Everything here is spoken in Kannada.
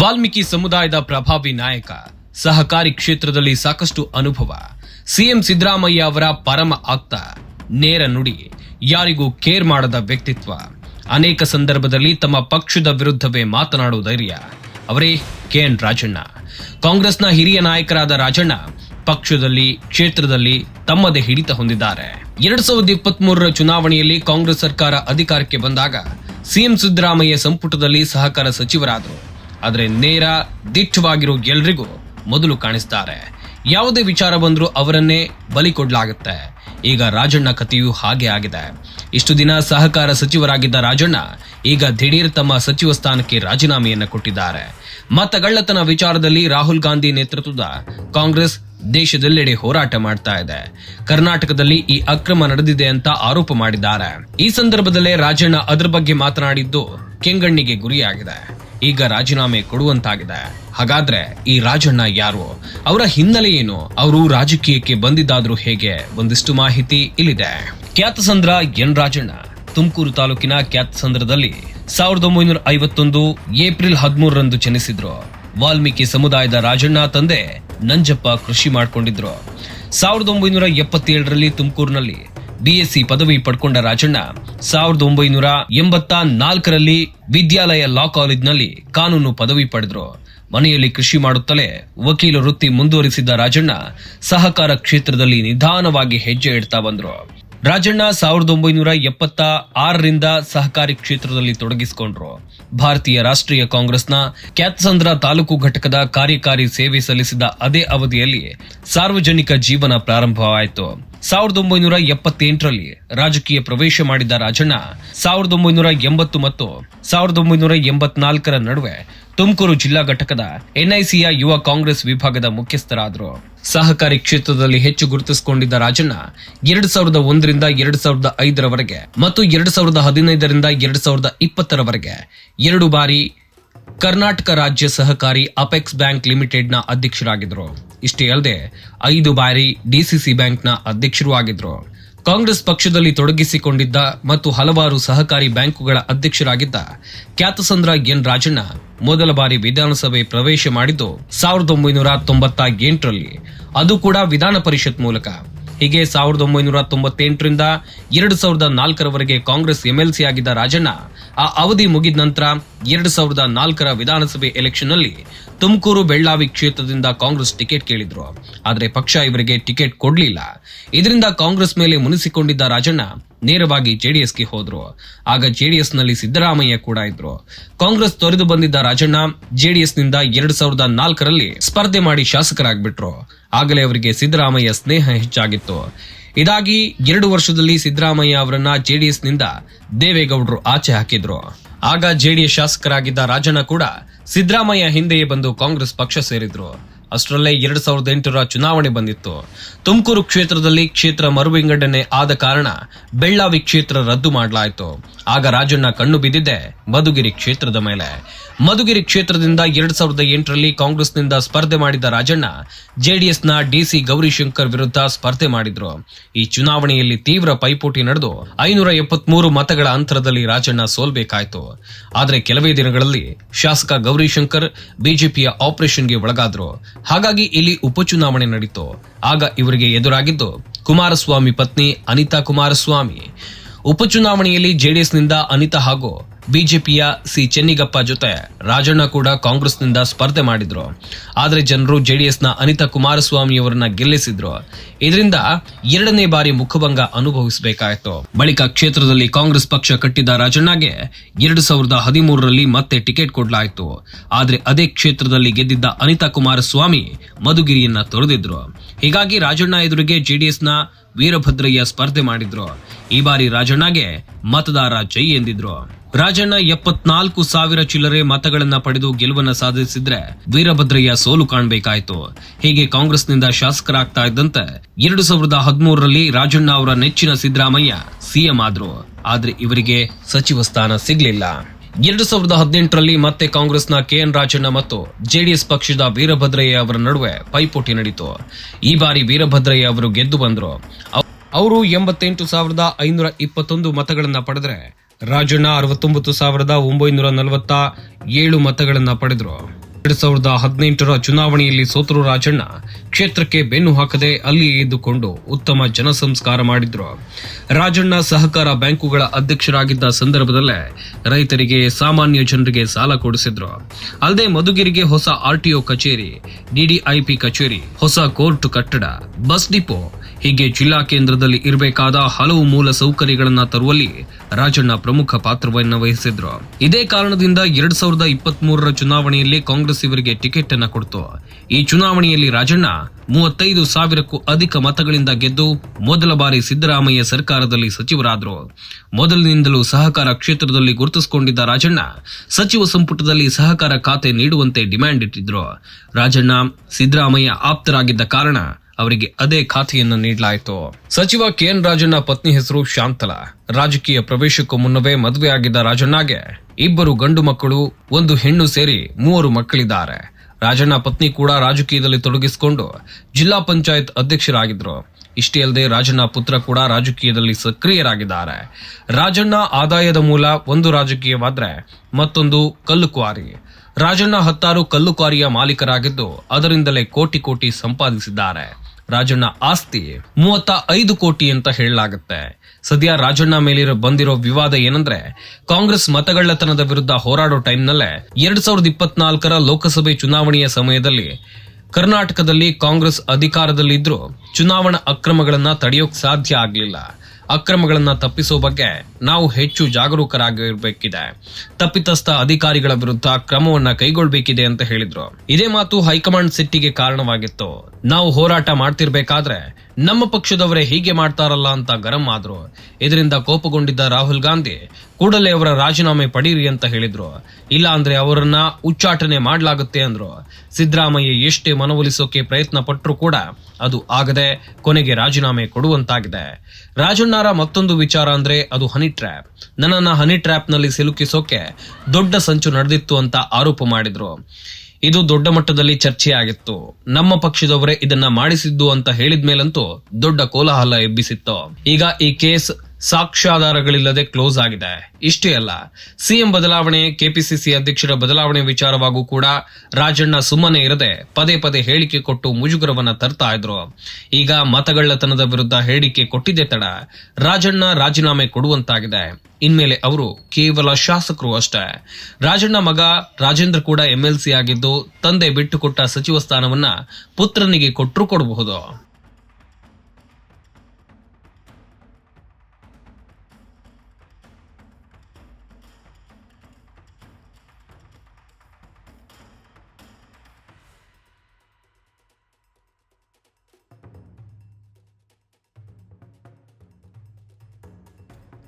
ವಾಲ್ಮೀಕಿ ಸಮುದಾಯದ ಪ್ರಭಾವಿ ನಾಯಕ, ಸಹಕಾರಿ ಕ್ಷೇತ್ರದಲ್ಲಿ ಸಾಕಷ್ಟು ಅನುಭವ. ಸಿಎಂ ಸಿದ್ದರಾಮಯ್ಯ ಅವರ ಪರಮ ಆಪ್ತ, ನೇರ ನುಡಿ, ಯಾರಿಗೂ ಕೇರ್ ಮಾಡದ ವ್ಯಕ್ತಿತ್ವ. ಅನೇಕ ಸಂದರ್ಭದಲ್ಲಿ ತಮ್ಮ ಪಕ್ಷದ ವಿರುದ್ಧವೇ ಮಾತನಾಡುವ ಧೈರ್ಯ. ಅವರೇ ಕೆಎನ್ ರಾಜಣ್ಣ. ಕಾಂಗ್ರೆಸ್ನ ಹಿರಿಯ ನಾಯಕರಾದ ರಾಜಣ್ಣ ಪಕ್ಷದಲ್ಲಿ, ಕ್ಷೇತ್ರದಲ್ಲಿ ತಮ್ಮದೇ ಹಿಡಿತ ಹೊಂದಿದ್ದಾರೆ. ಎರಡ್ ಸಾವಿರದ ಇಪ್ಪತ್ತ್ ಮೂರರ ಚುನಾವಣೆಯಲ್ಲಿ ಕಾಂಗ್ರೆಸ್ ಸರ್ಕಾರ ಅಧಿಕಾರಕ್ಕೆ ಬಂದಾಗ, ಸಿಎಂ ಸಿದ್ದರಾಮಯ್ಯ ಸಂಪುಟದಲ್ಲಿ ಸಹಕಾರ ಸಚಿವರಾದರು. ಆದರೆ ನೇರ ದಿಟ್ಟವಾಗಿರೋ ಎಲ್ರಿಗೂ ಮೊದಲು ಕಾಣಿಸ್ತಾರೆ. ಯಾವುದೇ ವಿಚಾರ ಬಂದರೂ ಅವರನ್ನೇ ಬಲಿ ಕೊಡ್ಲಾಗುತ್ತೆ. ಈಗ ರಾಜಣ್ಣ ಕಥೆಯೂ ಹಾಗೆ ಆಗಿದೆ. ಇಷ್ಟು ದಿನ ಸಹಕಾರ ಸಚಿವರಾಗಿದ್ದ ರಾಜಣ್ಣ ಈಗ ದಿಢೀರ್ ತಮ್ಮ ಸಚಿವ ಸ್ಥಾನಕ್ಕೆ ರಾಜೀನಾಮೆಯನ್ನ ಕೊಟ್ಟಿದ್ದಾರೆ. ಮತಗಳ್ಳತನ ವಿಚಾರದಲ್ಲಿ ರಾಹುಲ್ ಗಾಂಧಿ ನೇತೃತ್ವದ ಕಾಂಗ್ರೆಸ್ ದೇಶದೆಲ್ಲೆಡೆ ಹೋರಾಟ ಮಾಡ್ತಾ ಇದೆ. ಕರ್ನಾಟಕದಲ್ಲಿ ಈ ಅಕ್ರಮ ನಡೆದಿದೆ ಅಂತ ಆರೋಪ ಮಾಡಿದ್ದಾರೆ. ಈ ಸಂದರ್ಭದಲ್ಲೇ ರಾಜಣ್ಣ ಅದರ ಬಗ್ಗೆ ಮಾತನಾಡಿದ್ದು ಕೆಂಗಣ್ಣಿಗೆ ಗುರಿಯಾಗಿದೆ. ಈಗ ರಾಜೀನಾಮೆ ಕೊಡುವಂತಾಗಿದೆ. ಹಾಗಾದ್ರೆ ಈ ರಾಜಣ್ಣ ಯಾರು? ಅವರ ಹಿನ್ನೆಲೆ ಏನು? ಅವರು ರಾಜಕೀಯಕ್ಕೆ ಬಂದಿದ್ದಾದ್ರೂ ಹೇಗೆ? ಒಂದಿಷ್ಟು ಮಾಹಿತಿ ಇಲ್ಲಿದೆ. ಖ್ಯಾತಸಂದ್ರ ಎನ್ ರಾಜಣ್ಣ. ತುಮಕೂರು ತಾಲೂಕಿನ ಖ್ಯಾತಸಂದ್ರದಲ್ಲಿ ಸಾವಿರದ ಒಂಬೈನೂರ ಐವತ್ತೊಂದು ಏಪ್ರಿಲ್ ಹದಿಮೂರರಂದು ಜನಿಸಿದ್ರು. ವಾಲ್ಮೀಕಿ ಸಮುದಾಯದ ರಾಜಣ್ಣ ತಂದೆ ನಂಜಪ್ಪ ಕೃಷಿ ಮಾಡ್ಕೊಂಡಿದ್ರು. ಸಾವಿರದ ಒಂಬೈನೂರ ಎಪ್ಪತ್ತೇಳರಲ್ಲಿ ತುಮಕೂರಿನಲ್ಲಿ ಬಿಎಸ್ಸಿ ಪದವಿ ಪಡ್ಕೊಂಡ ರಾಜಣ್ಣ ಸಾವಿರದ ಒಂಬೈನೂರ ಎಂಬತ್ತ ನಾಲ್ಕರಲ್ಲಿ ವಿದ್ಯಾಲಯ ಲಾ ಕಾಲೇಜ್ನಲ್ಲಿ ಕಾನೂನು ಪದವಿ ಪಡೆದ್ರು. ಮನೆಯಲ್ಲಿ ಕೃಷಿ ಮಾಡುತ್ತಲೇ ವಕೀಲ ವೃತ್ತಿ ಮುಂದುವರಿಸಿದ್ದ ರಾಜಣ್ಣ ಸಹಕಾರ ಕ್ಷೇತ್ರದಲ್ಲಿ ನಿಧಾನವಾಗಿ ಹೆಜ್ಜೆ ಇಡ್ತಾ ಬಂದ್ರು. ರಾಜಣ್ಣ ಸಾವಿರದ ಒಂಬೈನೂರ ಎಪ್ಪತ್ತ ಆರರಿಂದ ಸಹಕಾರಿ ಕ್ಷೇತ್ರದಲ್ಲಿ ತೊಡಗಿಸಿಕೊಂಡ್ರು. ಭಾರತೀಯ ರಾಷ್ಟ್ರೀಯ ಕಾಂಗ್ರೆಸ್ನ ಕ್ಯಾತ್ಸಂದ್ರ ತಾಲೂಕು ಘಟಕದ ಕಾರ್ಯಕಾರಿ ಸೇವೆ ಸಲ್ಲಿಸಿದ ಅದೇ ಅವಧಿಯಲ್ಲಿ ಸಾರ್ವಜನಿಕ ಜೀವನ ಪ್ರಾರಂಭವಾಯಿತು. ಸಾವಿರದ ಒಂಬೈನೂರ ಎಪ್ಪತ್ತೆಂಟರಲ್ಲಿ ರಾಜಕೀಯ ಪ್ರವೇಶ ಮಾಡಿದ ರಾಜಣ್ಣ ಸಾವಿರದ ಒಂಬೈನೂರ ಎಂಬತ್ತು ಮತ್ತು ಸಾವಿರದ ಒಂಬೈನೂರ ಎಂಬತ್ನಾಲ್ಕರ ನಡುವೆ ತುಮಕೂರು ಜಿಲ್ಲಾ ಘಟಕದ ಎನ್ಐಸಿಯ ಯುವ ಕಾಂಗ್ರೆಸ್ ವಿಭಾಗದ ಮುಖ್ಯಸ್ಥರಾದರು. ಸಹಕಾರಿ ಕ್ಷೇತ್ರದಲ್ಲಿ ಹೆಚ್ಚು ಗುರುತಿಸಿಕೊಂಡಿದ್ದ ರಾಜಣ್ಣ ಎರಡ್ ಸಾವಿರದ ಒಂದರಿಂದ ಎರಡ್ ಸಾವಿರದ ಐದರವರೆಗೆ ಮತ್ತು ಎರಡ್ ಸಾವಿರದ ಹದಿನೈದರಿಂದ ಎರಡ್ ಸಾವಿರದ ಇಪ್ಪತ್ತರವರೆಗೆ ಎರಡು ಬಾರಿ ಕರ್ನಾಟಕ ರಾಜ್ಯ ಸಹಕಾರಿ ಅಪೆಕ್ಸ್ ಬ್ಯಾಂಕ್ ಲಿಮಿಟೆಡ್ನ ಅಧ್ಯಕ್ಷರಾಗಿದ್ದರು. ಇಷ್ಟೇ ಅಲ್ಲದೆ ಐದು ಬಾರಿ ಡಿಸಿಸಿ ಬ್ಯಾಂಕ್ನ ಅಧ್ಯಕ್ಷರೂ ಆಗಿದ್ರು ಕಾಂಗ್ರೆಸ್ ಪಕ್ಷದಲ್ಲಿ ತೊಡಗಿಸಿಕೊಂಡಿದ್ದ ಮತ್ತು ಹಲವಾರು ಸಹಕಾರಿ ಬ್ಯಾಂಕುಗಳ ಅಧ್ಯಕ್ಷರಾಗಿದ್ದ ಖ್ಯಾತಸಂದ್ರ ಎನ್ ರಾಜಣ್ಣ ಮೊದಲ ಬಾರಿ ವಿಧಾನಸಭೆ ಪ್ರವೇಶ ಮಾಡಿದ್ದು ಸಾವಿರದ ಒಂಬೈನೂರ ತೊಂಬತ್ತ ಎಂಟರಲ್ಲಿ. ಅದು ಕೂಡ ವಿಧಾನ ಪರಿಷತ್ ಮೂಲಕ. ಹೀಗೆ ಸಾವಿರದ ಒಂಬೈನೂರ ತೊಂಬತ್ತೆಂಟರಿಂದ ಎರಡು ಸಾವಿರದ ನಾಲ್ಕರವರೆಗೆ ಕಾಂಗ್ರೆಸ್ ಎಂಎಲ್ಸಿ ಆಗಿದ್ದ ರಾಜಣ್ಣ, ಆ ಅವಧಿ ಮುಗಿದ ನಂತರ ಎರಡು ಸಾವಿರದ ನಾಲ್ಕರ ವಿಧಾನಸಭೆ ಎಲೆಕ್ಷನ್ನಲ್ಲಿ ತುಮಕೂರು ಬೆಳ್ಳಾವಿ ಕ್ಷೇತ್ರದಿಂದ ಕಾಂಗ್ರೆಸ್ ಟಿಕೆಟ್ ಕೇಳಿದ್ರು. ಆದರೆ ಪಕ್ಷ ಇವರಿಗೆ ಟಿಕೆಟ್ ಕೊಡ್ಲಿಲ್ಲ. ಇದರಿಂದ ಕಾಂಗ್ರೆಸ್ ಮೇಲೆ ಮುನಿಸಿಕೊಂಡಿದ್ದ ರಾಜಣ್ಣ ನೇರವಾಗಿ ಜೆಡಿಎಸ್ಗೆ ಹೋದ್ರು. ಆಗ ಜೆಡಿಎಸ್ನಲ್ಲಿ ಸಿದ್ದರಾಮಯ್ಯ ಕೂಡ ಇದ್ರು. ಕಾಂಗ್ರೆಸ್ ತೊರೆದು ಬಂದಿದ್ದ ರಾಜಣ್ಣ ಜೆಡಿಎಸ್ನಿಂದ ಎರಡು ಸಾವಿರದ ನಾಲ್ಕರಲ್ಲಿ ಸ್ಪರ್ಧೆ ಮಾಡಿ ಶಾಸಕರಾಗ್ಬಿಟ್ರು. ಆಗಲೇ ಅವರಿಗೆ ಸಿದ್ದರಾಮಯ್ಯ ಸ್ನೇಹ ಹೆಚ್ಚಾಗಿತ್ತು. ಇದಾಗಿ ಎರಡು ವರ್ಷದಲ್ಲಿ ಸಿದ್ದರಾಮಯ್ಯ ಅವರನ್ನ ಜೆಡಿಎಸ್ನಿಂದ ದೇವೇಗೌಡರು ಆಚೆ ಹಾಕಿದ್ರು. ಆಗ ಜೆಡಿಎಸ್ ಶಾಸಕರಾಗಿದ್ದ ರಾಜಣ್ಣ ಕೂಡ ಸಿದ್ದರಾಮಯ್ಯ ಹಿಂದೆಯೇ ಬಂದು ಕಾಂಗ್ರೆಸ್ ಪಕ್ಷ ಸೇರಿದ್ರು. ಅಷ್ಟರಲ್ಲೇ ಎರಡ್ ಸಾವಿರದ ಎಂಟರ ಚುನಾವಣೆ ಬಂದಿತ್ತು. ತುಮಕೂರು ಕ್ಷೇತ್ರದಲ್ಲಿ ಕ್ಷೇತ್ರ ಮರುವಿಂಗಡಣೆ ಆದ ಕಾರಣ ಬೆಳ್ಳಾವಿ ಕ್ಷೇತ್ರ ರದ್ದು ಮಾಡಲಾಯಿತು. ಆಗ ರಾಜಣ್ಣ ಕಣ್ಣು ಬಿದ್ದಿದ್ದೆ ಮಧುಗಿರಿ ಕ್ಷೇತ್ರದ ಮೇಲೆ. ಮಧುಗಿರಿ ಕ್ಷೇತ್ರದಿಂದ ಎರಡ್ ಸಾವಿರದ ಎಂಟರಲ್ಲಿ ಕಾಂಗ್ರೆಸ್ನಿಂದ ಸ್ಪರ್ಧೆ ಮಾಡಿದ ರಾಜಣ್ಣ ಜೆಡಿಎಸ್ನ ಡಿಸಿ ಗೌರಿಶಂಕರ್ ವಿರುದ್ಧ ಸ್ಪರ್ಧೆ ಮಾಡಿದ್ರು. ಈ ಚುನಾವಣೆಯಲ್ಲಿ ತೀವ್ರ ಪೈಪೋಟಿ ನಡೆದು ಐನೂರ ಎಪ್ಪತ್ಮೂರು ಮತಗಳ ಅಂತರದಲ್ಲಿ ರಾಜಣ್ಣ ಸೋಲ್ಬೇಕಾಯಿತು. ಆದರೆ ಕೆಲವೇ ದಿನಗಳಲ್ಲಿ ಶಾಸಕ ಗೌರಿಶಂಕರ್ ಬಿಜೆಪಿಯ ಆಪರೇಷನ್ಗೆ ಒಳಗಾದ್ರು. ಹಾಗಾಗಿ ಇಲ್ಲಿ ಉಪಚುನಾವಣೆ ನಡೀತು. ಆಗ ಇವರಿಗೆ ಎದುರಾಗಿದ್ದು ಕುಮಾರಸ್ವಾಮಿ ಪತ್ನಿ ಅನಿತಾ ಕುಮಾರಸ್ವಾಮಿ. ಉಪಚುನಾವಣೆಯಲ್ಲಿ ಜೆಡಿಎಸ್ನಿಂದ ಅನಿತಾ ಹಾಗೂ ಬಿಜೆಪಿಯ ಸಿ ಚೆನ್ನಿಗಪ್ಪ ಜೊತೆ ರಾಜಣ್ಣ ಕೂಡ ಕಾಂಗ್ರೆಸ್ನಿಂದ ಸ್ಪರ್ಧೆ ಮಾಡಿದ್ರು. ಆದರೆ ಜನರು ಜೆಡಿಎಸ್ನ ಅನಿತಾ ಕುಮಾರಸ್ವಾಮಿಯವರನ್ನ ಗೆಲ್ಲಿಸಿದ್ರು. ಇದರಿಂದ ಎರಡನೇ ಬಾರಿ ಮುಖಭಂಗ ಅನುಭವಿಸಬೇಕಾಯಿತು. ಬಳಿಕ ಕ್ಷೇತ್ರದಲ್ಲಿ ಕಾಂಗ್ರೆಸ್ ಪಕ್ಷ ಕಟ್ಟಿದ ರಾಜಣ್ಣಗೆ ಎರಡು ಸಾವಿರದ ಹದಿಮೂರರಲ್ಲಿ ಮತ್ತೆ ಟಿಕೆಟ್ ಕೊಡಲಾಯಿತು. ಆದರೆ ಅದೇ ಕ್ಷೇತ್ರದಲ್ಲಿ ಗೆದ್ದಿದ್ದ ಅನಿತಾ ಕುಮಾರಸ್ವಾಮಿ ಮಧುಗಿರಿಯನ್ನ ತೊರೆದಿದ್ರು. ಹೀಗಾಗಿ ರಾಜಣ್ಣ ಎದುರಿಗೆ ಜೆಡಿಎಸ್ನ ವೀರಭದ್ರಯ್ಯ ಸ್ಪರ್ಧೆ ಮಾಡಿದ್ರು. ಈ ಬಾರಿ ರಾಜಣ್ಣಗೆ ಮತದಾರ ಜೈ ಎಂದಿದ್ರು. ರಾಜಣ್ಣ ಎಪ್ಪತ್ನಾಲ್ಕು ಸಾವಿರ ಚಿಲ್ಲರೆ ಮತಗಳನ್ನ ಪಡೆದು ಗೆಲುವನ್ನ ಸಾಧಿಸಿದ್ರೆ ವೀರಭದ್ರಯ್ಯ ಸೋಲು ಕಾಣಬೇಕಾಯಿತು. ಹೀಗೆ ಕಾಂಗ್ರೆಸ್ನಿಂದ ಶಾಸಕರಾಗ್ತಾ ಇದ್ದಂತೆ ಎರಡು ಸಾವಿರದ ಹದಿಮೂರರಲ್ಲಿ ರಾಜಣ್ಣ ಅವರ ನೆಚ್ಚಿನ ಸಿದ್ದರಾಮಯ್ಯ ಸಿಎಂ ಆದ್ರು. ಆದ್ರೆ ಇವರಿಗೆ ಸಚಿವ ಸ್ಥಾನ ಸಿಗ್ಲಿಲ್ಲ. ಎರಡು ಸಾವಿರದ ಹದಿನೆಂಟರಲ್ಲಿ ಮತ್ತೆ ಕಾಂಗ್ರೆಸ್ನ ಕೆಎನ್ ರಾಜಣ್ಣ ಮತ್ತು ಜೆಡಿಎಸ್ ಪಕ್ಷದ ವೀರಭದ್ರಯ್ಯ ಅವರ ನಡುವೆ ಪೈಪೋಟಿ ನಡೀತು. ಈ ಬಾರಿ ವೀರಭದ್ರಯ್ಯ ಅವರು ಗೆದ್ದು ಬಂದ್ರು. ಅವರು ಎಂಬತ್ತೆಂಟು ಸಾವಿರದ ಐನೂರ ಇಪ್ಪತ್ತೊಂದು ಮತಗಳನ್ನು ಪಡೆದ್ರೆ ರಾಜಣ್ಣ ಅರವತ್ತೊಂಬತ್ತು ಸಾವಿರದ ಒಂಬೈನೂರ ನಲವತ್ತ ಏಳು ಮತಗಳನ್ನು ಪಡೆದರು. ಎರಡು ಸಾವಿರದ ಹದಿನೆಂಟರ ಚುನಾವಣೆಯಲ್ಲಿ ಸೋತರು ರಾಜಣ್ಣ ಕ್ಷೇತ್ರಕ್ಕೆ ಬೆನ್ನು ಹಾಕದೆ ಅಲ್ಲಿ ಇದ್ದುಕೊಂಡು ಉತ್ತಮ ಜನಸಂಸ್ಕಾರ ಮಾಡಿದ್ರು. ರಾಜಣ್ಣ ಸಹಕಾರ ಬ್ಯಾಂಕುಗಳ ಅಧ್ಯಕ್ಷರಾಗಿದ್ದ ಸಂದರ್ಭದಲ್ಲೇ ರೈತರಿಗೆ, ಸಾಮಾನ್ಯ ಜನರಿಗೆ ಸಾಲ ಕೊಡಿಸಿದ್ರು. ಅಲ್ಲದೆ ಮಧುಗಿರಿಗೆ ಹೊಸ ಆರ್ಟಿಒ ಕಚೇರಿ ಡಿಡಿಐಪಿ ಕಚೇರಿ, ಹೊಸ ಕೋರ್ಟ್ ಕಟ್ಟಡ, ಬಸ್ ಡಿಪೋ ಹೀಗೆ ಜಿಲ್ಲಾ ಕೇಂದ್ರದಲ್ಲಿ ಇರಬೇಕಾದ ಹಲವು ಮೂಲ ಸೌಕರ್ಯಗಳನ್ನ ತರುವಲ್ಲಿ ರಾಜಣ್ಣ ಪ್ರಮುಖ ಪಾತ್ರವನ್ನು ವಹಿಸಿದ್ರು. ಇದೇ ಕಾರಣದಿಂದ ಎರಡ್ ಸಾವಿರದ ಇಪ್ಪತ್ತ್ ಮೂರರ ಚುನಾವಣೆಯಲ್ಲಿ ಕಾಂಗ್ರೆಸ್ ಇವರಿಗೆ ಟಿಕೆಟ್ ಅನ್ನ ಕೊಡ್ತು. ಈ ಚುನಾವಣೆಯಲ್ಲಿ ರಾಜಣ್ಣ ಮೂವತ್ತೈದು ಸಾವಿರಕ್ಕೂ ಅಧಿಕ ಮತಗಳಿಂದ ಗೆದ್ದು ಮೊದಲ ಬಾರಿ ಸಿದ್ದರಾಮಯ್ಯ ಸರ್ಕಾರದಲ್ಲಿ ಸಚಿವರಾದರು. ಮೊದಲಿನಿಂದಲೂ ಸಹಕಾರ ಕ್ಷೇತ್ರದಲ್ಲಿ ಗುರುತಿಸಿಕೊಂಡಿದ್ದ ರಾಜಣ್ಣ ಸಚಿವ ಸಂಪುಟದಲ್ಲಿ ಸಹಕಾರ ಖಾತೆ ನೀಡುವಂತೆ ಡಿಮ್ಯಾಂಡ್ ಇಟ್ಟಿದ್ರು. ರಾಜಣ್ಣ ಸಿದ್ದರಾಮಯ್ಯ ಆಪ್ತರಾಗಿದ್ದ ಕಾರಣ ಅವರಿಗೆ ಅದೇ ಖಾತೆಯನ್ನು ನೀಡಲಾಯಿತು. ಸಚಿವ ಕೆಎನ್ ರಾಜಣ್ಣ ಪತ್ನಿ ಹೆಸರು ಶಾಂತಲಾ. ರಾಜಕೀಯ ಪ್ರವೇಶಕ್ಕೂ ಮುನ್ನವೇ ಮದುವೆಯಾಗಿದ್ದ ರಾಜಣ್ಣಗೆ ಇಬ್ಬರು ಗಂಡು ಮಕ್ಕಳು, ಒಂದು ಹೆಣ್ಣು ಸೇರಿ ಮೂವರು ಮಕ್ಕಳಿದ್ದಾರೆ. ರಾಜಣ್ಣ ಪತ್ನಿ ಕೂಡ ರಾಜಕೀಯದಲ್ಲಿ ತೊಡಗಿಸಿಕೊಂಡು ಜಿಲ್ಲಾ ಪಂಚಾಯತ್ ಅಧ್ಯಕ್ಷರಾಗಿದ್ದರು. ಇಷ್ಟೇ ಅಲ್ಲದೆ ರಾಜಣ್ಣ ಪುತ್ರ ಕೂಡ ರಾಜಕೀಯದಲ್ಲಿ ಸಕ್ರಿಯರಾಗಿದ್ದಾರೆ. ರಾಜಣ್ಣ ಆದಾಯದ ಮೂಲ ಒಂದು ರಾಜಕೀಯವಾದ್ರೆ ಮತ್ತೊಂದು ಕಲ್ಲು ಕ್ವಾರಿ ರಾಜಣ್ಣ ಹತ್ತಾರು ಕಲ್ಲು ಕ್ವಾರಿಯ ಮಾಲೀಕರಾಗಿದ್ದು ಅದರಿಂದಲೇ ಕೋಟಿ ಕೋಟಿ ಸಂಪಾದಿಸಿದ್ದಾರೆ. ರಾಜಣ್ಣ ಆಸ್ತಿ ಮೂವತ್ತ ಐದು ಕೋಟಿ ಅಂತ ಹೇಳಲಾಗುತ್ತೆ. ಸದ್ಯ ರಾಜಣ್ಣ ಮೇಲಿರೋ ಬಂದಿರೋ ವಿವಾದ ಏನಂದ್ರೆ, ಕಾಂಗ್ರೆಸ್ ಮತಗಳ್ಳತನದ ವಿರುದ್ಧ ಹೋರಾಡೋ ಟೈಮ್ನಲ್ಲೇ ಎರಡ್ ಸಾವಿರದ ಇಪ್ಪತ್ನಾಲ್ಕರ ಲೋಕಸಭೆ ಚುನಾವಣೆಯ ಸಮಯದಲ್ಲಿ ಕರ್ನಾಟಕದಲ್ಲಿ ಕಾಂಗ್ರೆಸ್ ಅಧಿಕಾರದಲ್ಲಿದ್ರೂ ಚುನಾವಣಾ ಅಕ್ರಮಗಳನ್ನ ತಡೆಯೋಕ್ ಸಾಧ್ಯ ಆಗ್ಲಿಲ್ಲ. ಅಕ್ರಮಗಳನ್ನ ತಪ್ಪಿಸೋ ಬಗ್ಗೆ ನಾವು ಹೆಚ್ಚು ಜಾಗರೂಕರಾಗಿರಬೇಕಿದೆ. ತಪ್ಪಿತಸ್ಥ ಅಧಿಕಾರಿಗಳ ವಿರುದ್ಧ ಕ್ರಮವನ್ನ ಕೈಗೊಳ್ಳಬೇಕಿದೆ ಅಂತ ಹೇಳಿದ್ರು. ಇದೇ ಮಾತು ಹೈಕಮಾಂಡ್ ಸಿಟ್ಟಿಗೆ ಕಾರಣವಾಗಿತ್ತು. ನಾವು ಹೋರಾಟ ಮಾಡ್ತಿರ್ಬೇಕಾದ್ರೆ ನಮ್ಮ ಪಕ್ಷದವರೇ ಹೀಗೆ ಮಾಡ್ತಾರಲ್ಲ ಅಂತ ಗರಂ ಆದ್ರು. ಇದರಿಂದ ಕೋಪಗೊಂಡಿದ್ದ ರಾಹುಲ್ ಗಾಂಧಿ ಕೂಡಲೇ ಅವರ ರಾಜೀನಾಮೆ ಪಡೀರಿ ಅಂತ ಹೇಳಿದ್ರು. ಇಲ್ಲ ಅಂದ್ರೆ ಅವರನ್ನ ಉಚ್ಚಾಟನೆ ಮಾಡಲಾಗುತ್ತೆ ಅಂದ್ರು. ಸಿದ್ದರಾಮಯ್ಯ ಎಷ್ಟೇ ಮನವೊಲಿಸೋಕೆ ಪ್ರಯತ್ನ ಪಟ್ಟರು ಕೂಡ ಅದು ಆಗದೆ ಕೊನೆಗೆ ರಾಜೀನಾಮೆ ಕೊಡುವಂತಾಗಿದೆ. ರಾಜಣ್ಣರ ಮತ್ತೊಂದು ವಿಚಾರ ಅಂದ್ರೆ ಅದು ಹನಿ ಟ್ರ್ಯಾಪ್ ನನ್ನನ್ನ ಹನಿ ಟ್ರ್ಯಾಪ್ನಲ್ಲಿ ಸಿಲುಕಿಸೋಕೆ ದೊಡ್ಡ ಸಂಚು ನಡೆದಿತ್ತು ಅಂತ ಆರೋಪ ಮಾಡಿದ್ರು. ಇದು ದೊಡ್ಡ ಮಟ್ಟದಲ್ಲಿ ಚರ್ಚೆಯಾಗಿತ್ತು. ನಮ್ಮ ಪಕ್ಷದವರೇ ಇದನ್ನ ಮಾಡಿಸಿದ್ದು ಅಂತ ಹೇಳಿದ್ಮೇಲಂತೂ ದೊಡ್ಡ ಕೋಲಾಹಲ ಎಬ್ಬಿಸಿತ್ತು. ಈಗ ಈ ಕೇಸ್ ಸಾಕ್ಷ್ಯಾಧಾರಗಳಿಲ್ಲದೆ ಕ್ಲೋಸ್ ಆಗಿದೆ. ಇಷ್ಟೇ ಅಲ್ಲ, ಸಿಎಂ ಬದಲಾವಣೆ, ಕೆಪಿಸಿಸಿ ಅಧ್ಯಕ್ಷರ ಬದಲಾವಣೆ ವಿಚಾರವಾಗೂ ಕೂಡ ರಾಜಣ್ಣ ಸುಮ್ಮನೆ ಇರದೆ ಪದೇ ಪದೇ ಹೇಳಿಕೆ ಕೊಟ್ಟು ಮುಜುಗರವನ್ನ ತರ್ತಾ ಇದ್ರು. ಈಗ ಮತಗಳ್ಳತನದ ವಿರುದ್ಧ ಹೇಳಿಕೆ ಕೊಟ್ಟಿದ್ದೆ ತಡ ರಾಜಣ್ಣ ರಾಜೀನಾಮೆ ಕೊಡುವಂತಾಗಿದೆ. ಇನ್ಮೇಲೆ ಅವರು ಕೇವಲ ಶಾಸಕರು ಅಷ್ಟೇ. ರಾಜಣ್ಣ ಮಗ ರಾಜೇಂದ್ರ ಕೂಡ ಎಂಎಲ್ಸಿ ಆಗಿದ್ದು, ತಂದೆ ಬಿಟ್ಟುಕೊಟ್ಟ ಸಚಿವ ಸ್ಥಾನವನ್ನ ಪುತ್ರನಿಗೆ ಕೊಟ್ಟರು ಕೊಡಬಹುದು.